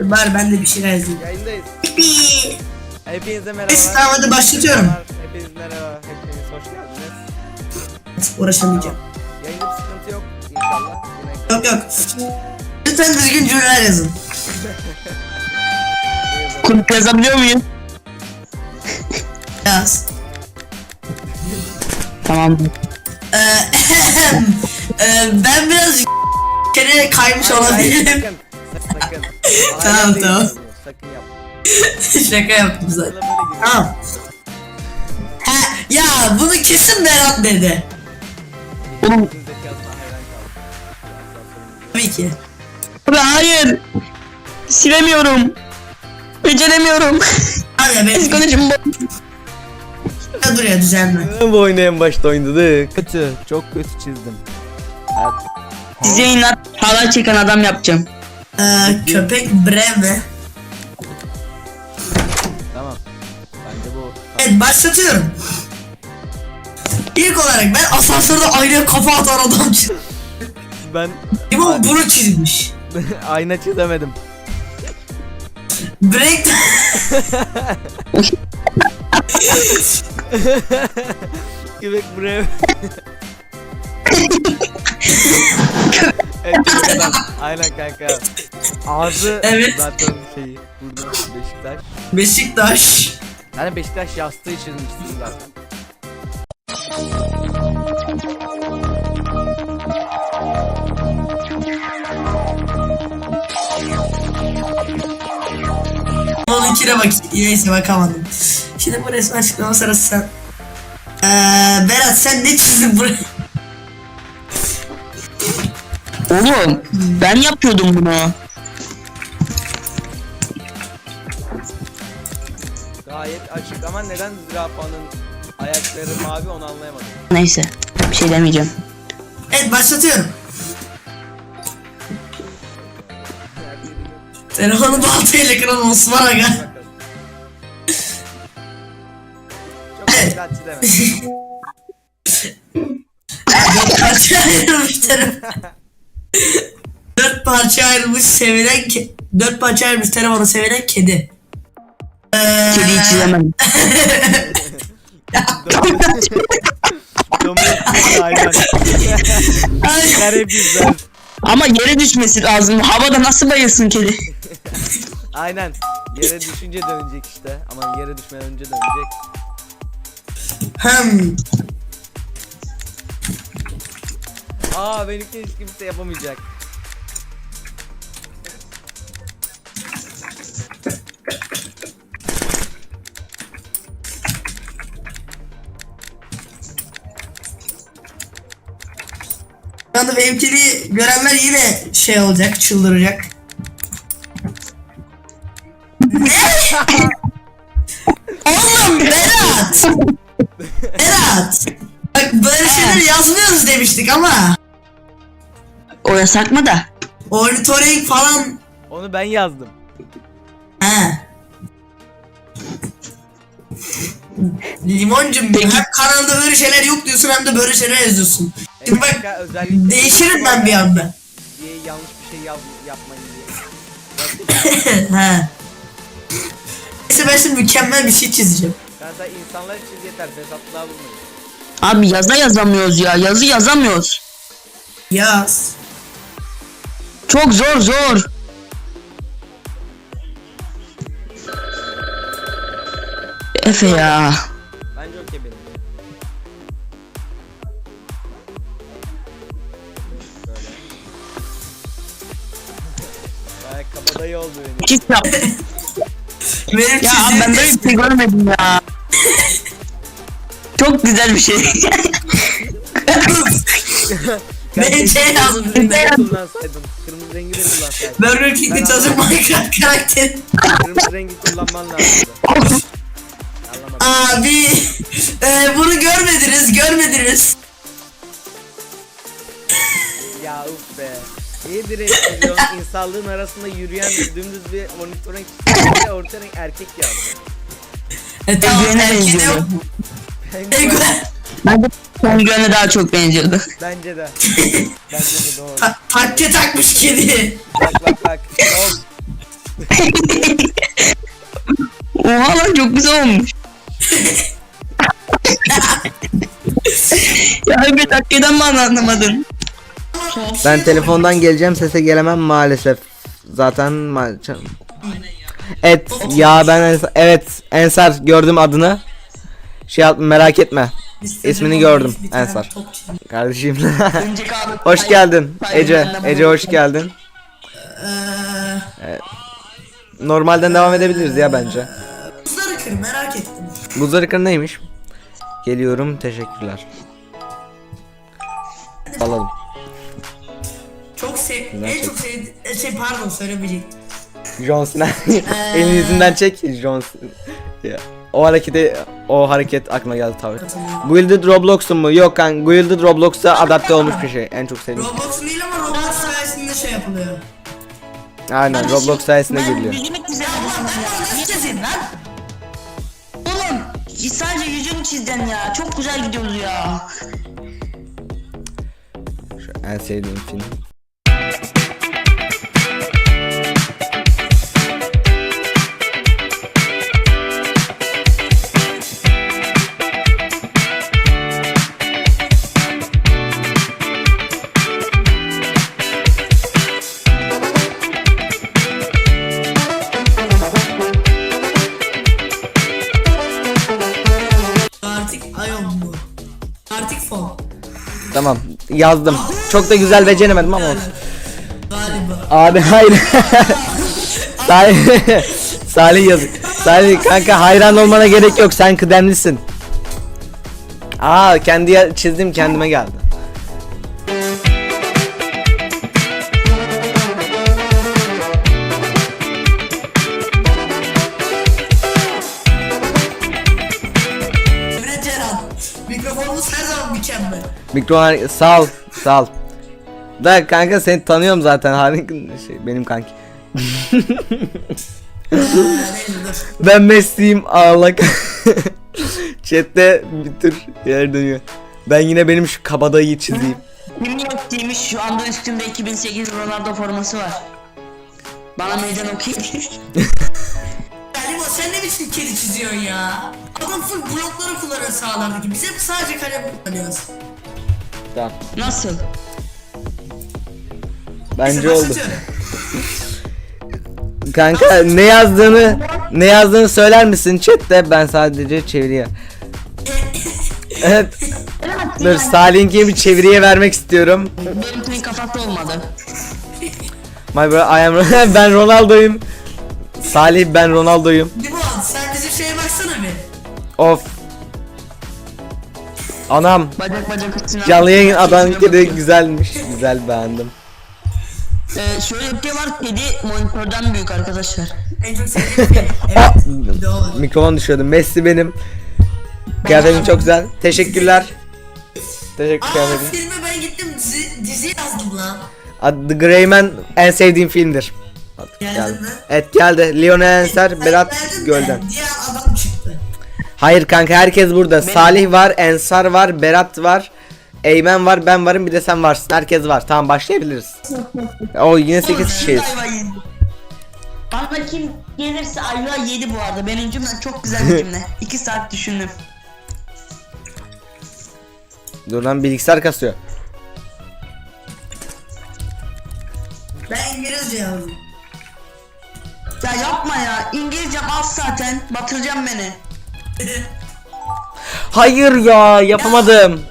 Var ben de bir şeyler yazayım. Yayındayız. Pipi. Hepinize merhaba. Tamam hadi başlatıyorum. Hepiniz merhaba. Hepiniz hoş geldiniz. Uğraşamayacağım. Yayında bir sıkıntı yok inşallah. Yine Yok yok. Lütfen düzgün cümleler yazın. Kulüp yazabiliyor muyum? Yaz. Tamam. Ee, ee, ben biraz kere kaymış olabilirim. Tamam, Hala tamam. Sakın. Şaka yaptım zaten. Tamam. Ha, ya bunu kesin Berat dedi. Oğlum. Tabii ki. abi hayır. Silemiyorum. Beceremiyorum. Hadi benim Psikolojim bu. duruyor düzenli. Neden bu oyunu en başta oynadık? Kötü. Çok kötü çizdim. Evet. Size inat halay çeken adam yapacağım. Ee, köpek breve. Tamam. Bence bu. Evet başlatıyorum. İlk olarak ben asansörde aynaya kafa atan adam çizdim. Ben İmam bunu çizmiş. ayna çizemedim. Break Göbek buraya. Aynen kanka. Ağzı Evet. zaten şeyi burada Beşiktaş. Beşiktaş. Yani Beşiktaş yastığı çizmişsin zaten. Onunkine bak. Neyse bakamadım. Şimdi bu resmen açıklama sırası sen. Ee, Berat sen ne çizdin buraya? Oğlum ben yapıyordum bunu. Gayet açık ama neden zürafanın ayakları mavi onu anlayamadım. Neyse bir şey demeyeceğim. Evet başlatıyorum. Telefonu baltayla kıran Osman Aga. Çok çizemedim. Dört parça ayrılmış telefon. Dört parça ayrılmış sevilen ke Dört parça ayrılmış telefonu sevilen kedi. Ee, hayvan. Ay, Kare bizler. Ama yere düşmesi lazım. Havada nasıl bayılsın kedi? Aynen. Yere düşünce dönecek işte. Ama yere düşmeden önce dönecek. Hmm. Aa benimki hiç kimse yapamayacak. Şu anda benimkini görenler yine şey olacak, çıldıracak. Ne? Oğlum Berat! Berat! Bak böyle şeyler yazmıyoruz demiştik ama O yasak mı da? ornitorenk falan Onu ben yazdım. he. Limoncum Peki. hem kanalda böyle şeyler yok diyorsun hem de böyle şeyler yazıyorsun. Şimdi bak özellikle değişirim ben bir anda. diye yanlış bir şey yaz, yapmayın diye. he. Neyse ben şimdi mükemmel bir şey çizeceğim. Sana insanlar için yeter fesatlığa bulmayın. Abi yazı yazamıyoruz ya. Yazı yazamıyoruz. Yaz. Çok zor zor. Efe ya. Bence okey benim. Böyle. Kabadayı oldu benim. Yap. Benim Ya abi ben böyle bir şey görmedim ya. Çok güzel bir şey. Ben şey. Kırmızı rengi kullansaydın. Kırmızı rengi de kullansaydın. Burger King'de anlamadım. Minecraft karakteri. Kırmızı rengi kullanman lazımdı. Anlamadım. Abi e, bunu görmediniz görmediniz. Ya uf be. Niye direkt çiziyorsun? İnsanlığın arasında yürüyen dümdüz bir monitoring bir de orta renk erkek yazdı. E, tamam de benziyordu. Penguen. Ben de Penguen'e daha çok benziyordu. Bence de. Bence de doğru. Ta- takke takmış kedi. Bak bak bak. Hop. Oha lan çok güzel olmuş. ya bir dakikadan mı anlamadın? Ben telefondan geleceğim sese gelemem maalesef. Zaten ma- Evet ya ben Ensar, evet Ensar gördüm adını. Şey yap merak etme. İsmini gördüm Ensar. Kardeşim. Hoş geldin Ece. Ece hoş geldin. Eee, Normalden devam edebiliriz ya bence. Buzları kır merak ettim. Buzları kır neymiş? Geliyorum teşekkürler. Alalım. Çok sev... Güzel En çek. çok sevdiğim... Şey pardon söylemeyecektim. John Cena. Elin yüzünden çek John Cena. Ya. O hareketi o hareket aklıma geldi tabii. Guilded Roblox'un mu? Yok kan Guilded Roblox'a adapte olmuş bir şey. En çok sevdiğim. Roblox'un değil ama Roblox sayesinde şey yapılıyor. Aynen Roblox sayesinde Ben gülüyor. yüzümü çizeyim lan? Oğlum sadece yüzümü çizdin ya. Çok güzel gidiyoruz ya. Şu en sevdiğim film. Tamam yazdım. Çok da güzel beceremedim ama olsun. Abi hayır. Salih Salih yazık. Salih kanka hayran olmana gerek yok. Sen kıdemlisin. Aa kendi çizdim kendime geldi. Mikro sağ ol, sağ ol. Da kanka seni tanıyorum zaten. Harin şey benim kanki. Ben Messi'yim ağlak. Chat'te bir tür yer dönüyor. Ben yine benim şu kabadayıyı çizeyim. Kim yok demiş şu anda üstümde 2008 Ronaldo forması var. Bana meydan okuyayım. Yani bu sen ne biçim kedi çiziyorsun ya? Adam full blokları kullanıyor sağlardaki. Biz hep sadece kalem kullanıyoruz. Tamam. Nasıl? Bence oldu. Kanka ne yazdığını ne yazdığını söyler misin chatte? Ben sadece çeviriye. evet. Dur Salih'inki bir çeviriye vermek istiyorum. Benimkinin kafası olmadı. My bro, I am ben Ronaldo'yum. Salih ben Ronaldo'yum. Limon sen bizim şeye baksana bir. Of. Anam. Bacak bacak üstüne. Canlı yayın adamınki de güzelmiş. Güzel beğendim. Ee, şöyle bir şey var kedi monitörden büyük arkadaşlar. En çok sevdiğim. Aa, Evet. Doğru. mikrofon düşüyordu. Messi benim. Kıyafetin çok güzel. Teşekkürler. Teşekkür Aa kıyafetin. filme ben gittim dizi, dizi yazdım lan. Adı The Gray Man en sevdiğim filmdir. Geldi geldi. mi? Evet geldi. Lionel Ensar, Ben Berat verdim de Gölden. Diğer adam. Hayır kanka herkes burada. Salih var, Ensar var, Berat var. Eymen var, ben varım bir de sen varsın. Herkes var. Tamam başlayabiliriz. O yine 8 kişiyiz. Bana kim gelirse ayva yedi bu arada. Benim cümlem çok güzel bir cümle. 2 saat düşündüm. Dur lan bilgisayar kasıyor. Ben İngilizce yazdım. Ya yapma ya. İngilizcem az zaten. Batıracağım beni. Hayır ya yapamadım.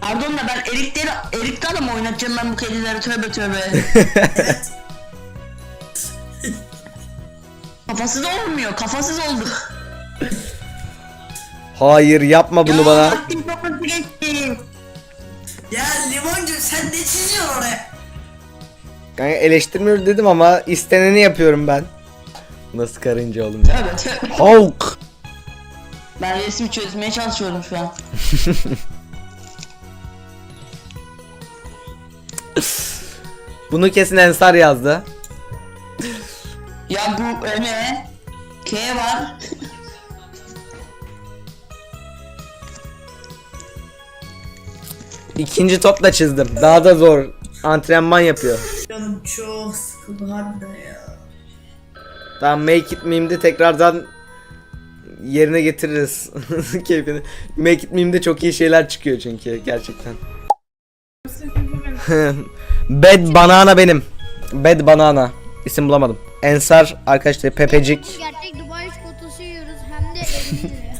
Pardon da ben erikleri eriklerle mi oynatacağım ben bu kedileri tövbe tövbe. evet. Kafasız olmuyor. Kafasız olduk. Hayır yapma bunu Ya, bana. vaktim geçti. Ya Limoncu sen ne çiziyorsun oraya? Kanka eleştirmiyorum dedim ama isteneni yapıyorum ben. Nasıl karınca oğlum ya. Tövbe tövbe. Hulk. Ben resim çözmeye çalışıyorum şu an. Bunu kesin Ensar yazdı. Ya bu e, ne? K var. İkinci topla çizdim. Daha da zor. Antrenman yapıyor. Canım çok sıkıldı harbiden ya. Tamam make it meme'de tekrardan yerine getiririz keyfini. Make it meme'de çok iyi şeyler çıkıyor çünkü gerçekten. Bad Banana benim. Bad Banana. İsim bulamadım. Ensar arkadaşlar Pepecik. Gerçek Dubai çikolatası yiyoruz hem de 50 liraya.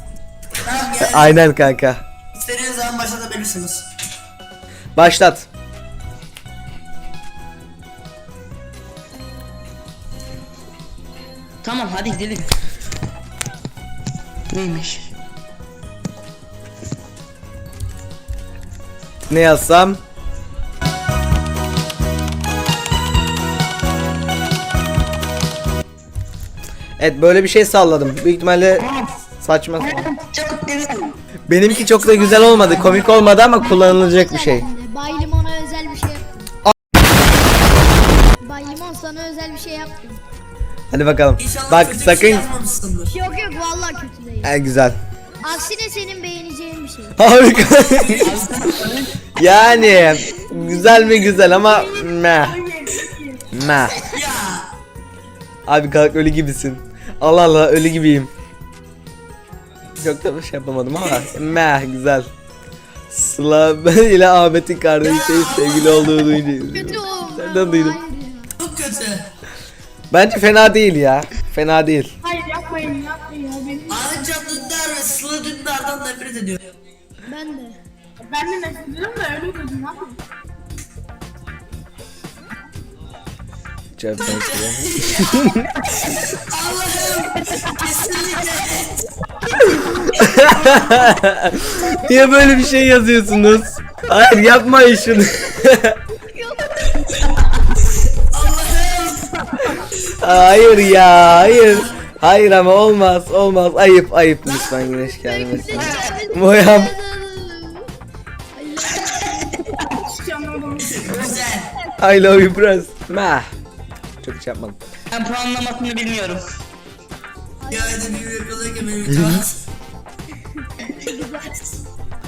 Tamam gel. Aynen kanka. İstediğiniz zaman başlatabilirsiniz. Başlat. Tamam hadi gidelim. Neymiş? Ne yazsam? Evet böyle bir şey salladım. Büyük ihtimalle saçma. Benimki çok da güzel olmadı. Komik olmadı ama kullanılacak bir şey. Bay Limon'a özel bir şey. Bay Limon sana özel bir şey yaptım. Hadi bakalım. İnşallah Bak kötü bir sakın. şey yazmamışsındır. Yok yok vallahi kötü Ha, güzel. Aksine senin beğeneceğin bir şey. Harika. yani güzel mi güzel ama meh. Meh. Abi kalk ölü gibisin. Allah Allah ölü gibiyim. Çok da bir şey yapamadım ama meh güzel. Sıla ben ile Ahmet'in kardeşi sevgili olduğu duyunca. Nereden ya. Çok kötü. Bence fena değil ya. Fena değil. Hayır Sıla Dündar'dan nefret ediyor. Ben de. Ben de nefret ediyorum da öyle dedim ne yapayım? Fena. Allah'ım. Kesinlikle. Niye böyle bir şey yazıyorsunuz? Hayır yapmayın şunu. hayır ya hayır. Hayır ama olmaz olmaz ayıp ayıp lütfen güneş gelmesin. Hiç anlamadım. Güzel. I love you bros. Meh. Çok şey yapmadım. Ben puanlamasını bilmiyorum. Ya hadi bir beni bitemez.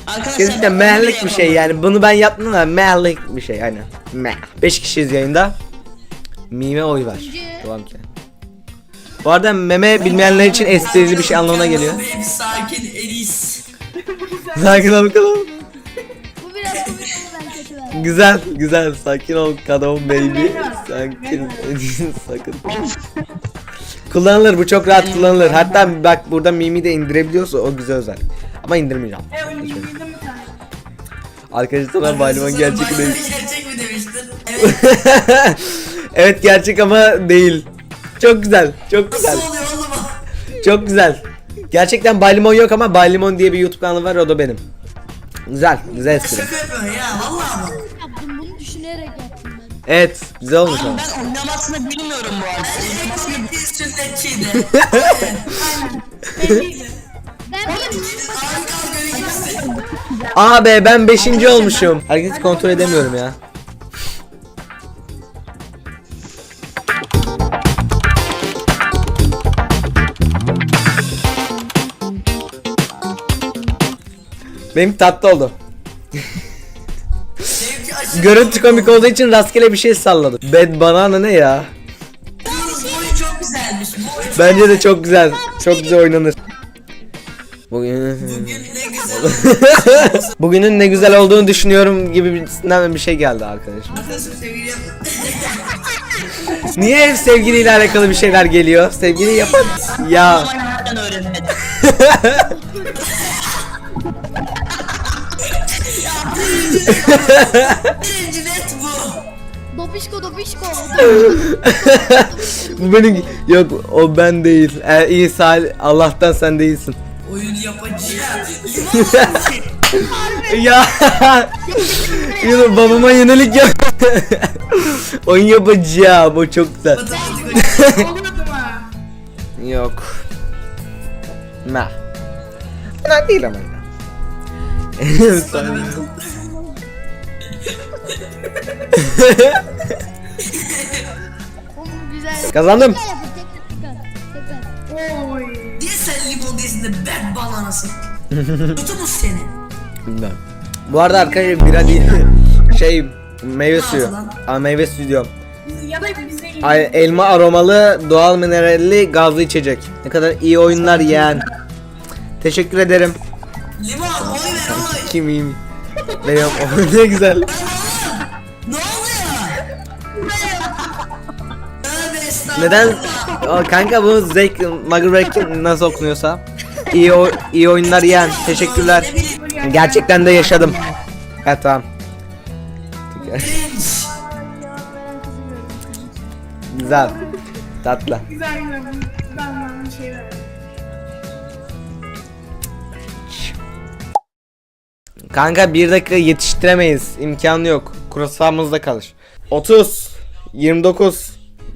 Arkadaşlar Kesinlikle ben mehlik bir şey yapamam. yani bunu ben yaptım da mehlik bir şey aynen. Meh. 5 kişiyiz yayında. Mime oy ver. Tamam ki. Bu arada meme bilmeyenler için esprili bir şey anlamına geliyor. Sakin Elis. Sakin ol bakalım. Bu biraz komik ama ben kötü verdim. Güzel, güzel. Sakin ol kadın baby. Sakin. Sakın. kullanılır bu çok rahat kullanılır. Hatta bak burada Mimi de indirebiliyorsa o güzel özel. Ama indirmeyeceğim. E. Arkadaşlar ben Bayliman gerçek mi demiştin? Evet. evet gerçek ama değil. Çok güzel, çok güzel. Nasıl oluyor oğlum? Çok güzel. Gerçekten Baylimon yok ama Baylimon diye bir YouTube kanalı var o da benim. Güzel, güzel espri. Şaka yapıyorsun ya vallahi. Yaptım bunu düşünerek yaptım ben. Evet, güzel olmuş Oğlum ama. ben oynamasını bilmiyorum bu arada. Komik bir sünnetçiydi. Ben bir Harika gibisin. Aa be ben 5. olmuşum. Herkesi kontrol edemiyorum ya. Benim tatlı oldu. Görüntü komik olduğu için rastgele bir şey salladım. Bad banana ne ya? Çok güzelmiş. Bence de çok güzel. Çok güzel oynanır. Bugün bugün ne güzel. Bugünün ne güzel olduğunu düşünüyorum gibi birisinden bir şey geldi arkadaşım. Niye hep sevgiliyle alakalı bir şeyler geliyor? Sevgili yapın. Ya nereden? Birinci net bu. Dobişko dobişko. bu benim yok o ben değil. E, İsa Allah'tan sen değilsin. Oyun yapacağım. ya Yürü babama yönelik yap. Oyun yapacağım o çok güzel. Yok. Nah. Fena değil ama yine. Oğlum güzel. Kazandım. Tekrar yapın tekrar tekrar. Tekrar. Oy. Niye sen limon değilsin de ben bananasın? Tutumuz seni. Bilmem. Bu arada arkadaşlar bira değil. Şey meyve suyu. Aa meyve suyu diyorum. ya da bize iyi. Ay, elma aromalı doğal mineralli gazlı içecek. Ne kadar iyi oyunlar yeğen. Teşekkür ederim. Limon oy ver oy. Kim iyiyim? Benim ne güzel. Neden? Aa, kanka bu zevk Magrebek nasıl okunuyorsa. İyi o iyi oyunlar yeğen. Teşekkürler. Gerçekten de yaşadım. Evet tamam. Güzel. Tatlı. Güzel bir. Kanka bir dakika yetiştiremeyiz. İmkanı yok. Kurasağımızda kalır. 30 29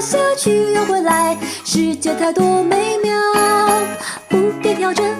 下去又回来，世界太多美妙，不必调整。